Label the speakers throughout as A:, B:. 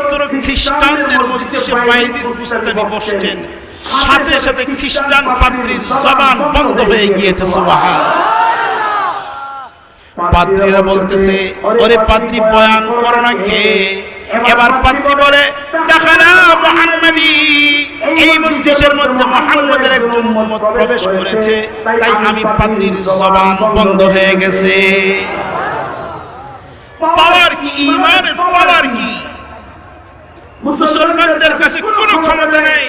A: মাত্র খ্রিস্টানদের মস্তিষ্কে বাইজিদ বুস্তানি বসছেন। সাথে সাথে খ্রিস্টান পাদ্রীর জবান বন্ধ হয়ে গিয়েছে, সুবহান। পাদ্রীরা বলতেছে, ওরে পাদ্রী বয়ান করো না কে? এবার পাদ্রী বলে দেখানা মোহাম্মদী। এই মজলিসের মধ্যে মোহাম্মদের একজন উম্মত প্রবেশ করেছে, তাই আমি পাদ্রীর জবান বন্ধ হয়ে গেছে। পাওয়ার কি? ইমানের পাওয়ার কি? মুসলমানদের কাছে কোনো ক্ষমতা নেই।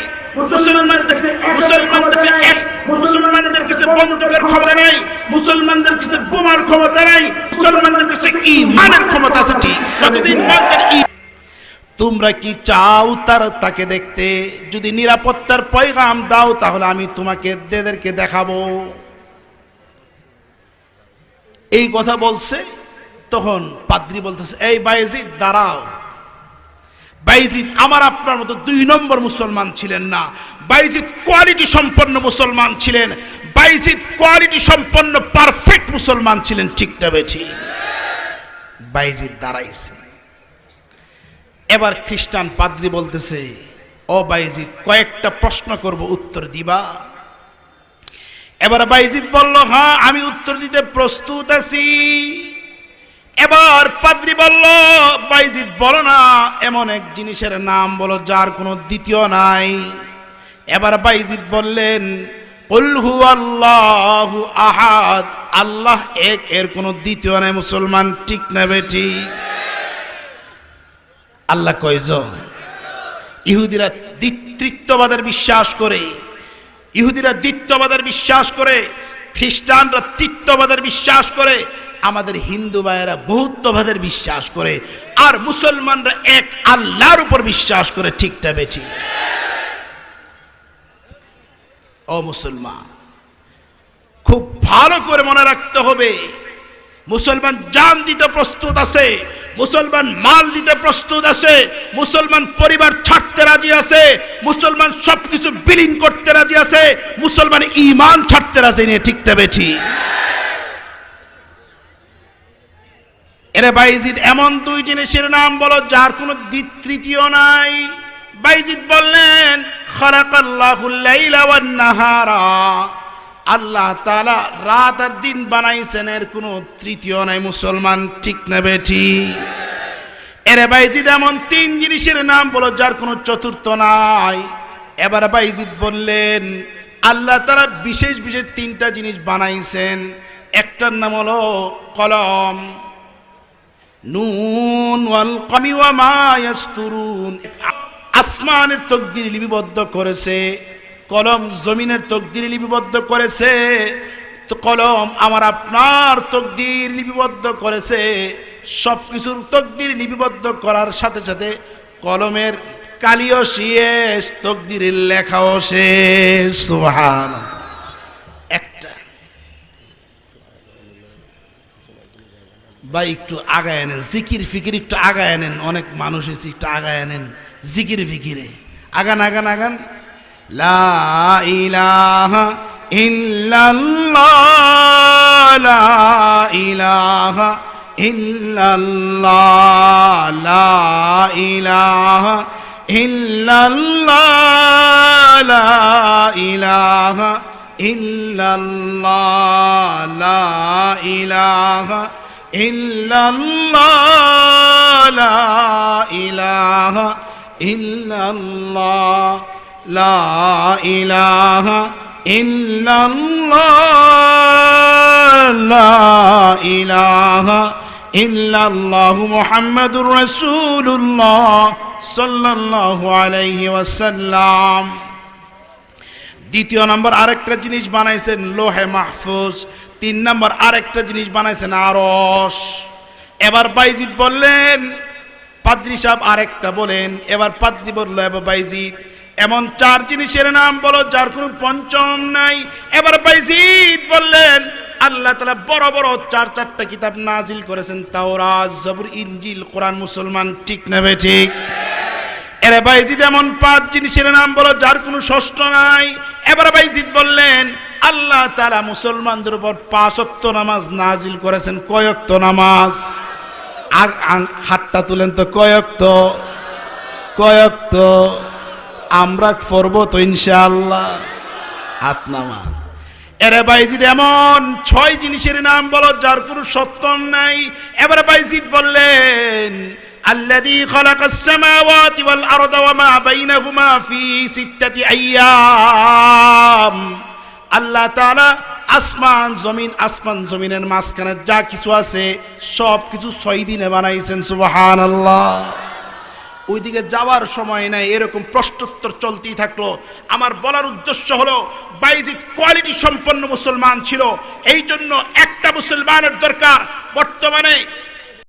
A: মুসলমানদের মুসলমানদের এক মুসলমানদের কাছে বন্দুকের ক্ষমতা নেই। মুসলমানদের কাছে বোমার ক্ষমতা নেই। মুসলমানদের কাছে ইমানের ক্ষমতা আছে ঠিক। যতদিন তোমরা কি চাও তার তাকে দেখতে? যদি নিরাপত্তার পয়গাম দাও তাহলে আমি তোমাকে দেদেরকে দেখাবো। এই কথা বলছে তখন পাদ্রি বলতেছে এই বাইজিদ দাঁড়াও। বাইজিদ, আমার আপনার মতো দুই নম্বর মুসলমান ছিলেন না। বাইজিদ কোয়ালিটি সম্পন্ন মুসলমান ছিলেন। বাইজিদ কোয়ালিটি সম্পন্ন পারফেক্ট মুসলমান ছিলেন ঠিকটা বেঠি? বাইজিদ দাঁড়াইছে। এবার খ্রিস্টান পাদ্রি বলতেছে, ও বাইজিদ, কয়েকটা প্রশ্ন করব, উত্তর দিবা? এবার বাইজিদ বলল হ্যাঁ আমি উত্তর দিতে প্রস্তুত আছি। এবার পাদ্রি বলল, বাইজিদ, বলো না, এমন এক জিনিসের নাম বলো যার কোনো দ্বিতীয় নাই। এবার বাইজিদ বললেন উলহু আল্লাহু আহাদ, আল্লাহ এক, এর কোনো দ্বিতীয় নাই, মুসলমান ঠিক না বেটি আল্লাহ কয়জন? ইহুদিরা দ্বিত্ববাদের বিশ্বাস করে, ইহুদিরা দ্বিত্ববাদের বিশ্বাস করে, খ্রিস্টানরা তৃত্ববাদের বিশ্বাস করে আমাদের হিন্দু ভাইয়েরা বহুত্ববাদের বিশ্বাস করে, আর মুসলমানরা এক আল্লাহর উপর বিশ্বাস করে ঠিকটা বেঠি। ও মুসলমান, খুব ভালো করে মনে রাখতে হবে, মুসলমান জান দিতে প্রস্তুত আছে, মুসলমান মাল দিতে প্রস্তুত আছে, মুসলমান পরিবার ছাড়তে রাজি আছে, মুসলমান সবকিছু বিলীন করতে রাজি আছে, মুসলমান ইমান ছাড়তে রাজি নিয়ে ঠিকতে বেঠি। এরে বাইজিদ, এমন দুই জিনিসের নাম বলো যার কোনো তৃতীয় নাই। বাইজিদ বললেন নাহারা আল্লাহ তাআলা রাত আর দিন বানাইছেন, এর কোনো তৃতীয় নাই। মুসলমান ঠিক না বেঠি। এরে বাইজিদ, এমন তিন জিনিসের নাম বলো যার কোনো চতুর্থ নাই। এবার বাইজিদ বললেন, আল্লাহ তারা বিশেষ বিশেষ তিনটা জিনিস বানাইছেন। একটার নাম হলো কলম। নুন ওয়াল কমি ওয়া মা আসমানের তকদির লিপিবদ্ধ করেছে, কলম জমিনের তকদির লিপিবদ্ধ করেছে কলম আমার আপনার তকদির লিপিবদ্ধ করেছে সব কিছুর তকদির লিপিবদ্ধ করার সাথে সাথে কলমের কালিও শেষ, তকদিরের লেখাও শেষ। সুবহান একটা বা একটু আগায় আনেন জিকির ফিকির একটু আগায় আনেন অনেক মানুষ এসে একটু আগায় আনেন জিকির ফিকিরে। আগান আগান আগান। লা ইলাহা ইল্লাল্লাহ, লা ইলাহা লা ইলাহা লা ইলাহা লা ইলাহা ইল্লাল্লাহ, লা ইলাহা ইল্লাল্লাহ, লা ইলাহা ইল্লাল্লাহ, লা ইলাহা ইল্লাল্লাহ মুহাম্মাদুর রাসূলুল্লাহ আলাইহি ওয়াসাল্লাম। দ্বিতীয় নম্বর আরেকটা জিনিস বানাইছেন, লোহে মাহফুজ। তিন নম্বর আরেকটা জিনিস বানাইছেন আরস এবার বাইজিৎ বললেন, পাদ্রি সাহেব আরেকটা বলেন, এবার পাদ্রি বলল এবার বাইজিৎ এমন চার জিনিসের নাম বলো যার কোনো পঞ্চম নাই। এবার বাইজিৎ বললেন, আল্লাহ তালা বড় বড় চার চারটা কিতাব নাজিল করেছেন, তাওরাত, জবুর ইঞ্জিল কোরআন মুসলমান, ঠিক নেবে ঠিক? এরে বাইজিদ, এমন পাঁচ জিনিসের নাম বলো যার কোনো ষষ্ঠ নাই। এবার বাইজিদ বললেন আল্লাহ তারা মুসলমানদের উপর পাঁচ অক্ত নামাজ নাজিল করেছেন। কয়ক্ত নামাজ? হাতটা তুলেন তো কয়ক্ত কয়ক তো আমরা পড়ব তো ইনশাআল্লাহ। হাত নামা এরে বাইজিদ এমন ছয় জিনিসের নাম বলো যার কোনো সত্যম নাই। এবারে বাইজিদ বললেন, আল্লাযী খালাকাস সামাওয়াতি ওয়াল আরদা ওয়া মা বাইনাহুমা ফি সিত্তাতি আইয়াম। আল্লাহ তাআলা আসমান জমিন, আসমান জমিনের মাঝখানে যা কিছু আছে সব কিছু ছয় দিনে বানাইছেন, সুবহানাল্লাহ। ওইদিকে যাওয়ার সময় নাই, এরকম প্রশ্নোত্তর চলতেই থাকল। আমার বলার উদ্দেশ্য হলো বাইজিদ কোয়ালিটি সম্পন্ন মুসলমান ছিল। এই জন্য একটা মুসলমানের দরকার। বর্তমানে